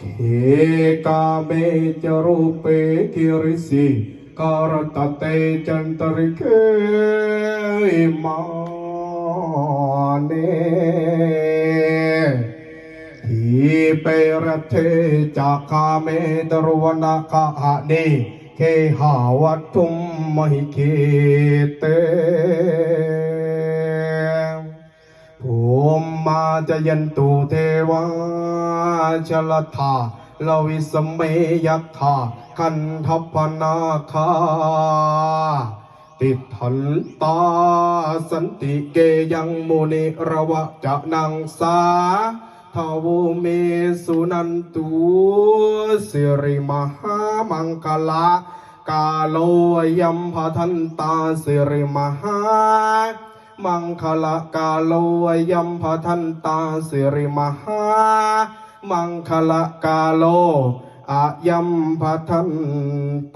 เคกาเมจรูปเปกิริสิการตเตจันตริเคมาเนทีเปรเทจากาเมตรวนาคาหะเนเคหาวัตุมมหิเคเตภูมิมาจะยันตุเทวา ชลธาลวิสเมยัคธาคันทพนาคาติดทันตาสันติเกยังมุนิระวะจะนังสาทาวเมสุนันตุสิริมหามังคลากาโลยัมพทันตาสิริมหามังคลากาโลยัมพทันตาสิริมหา มังคลากาโลอายัมพทันต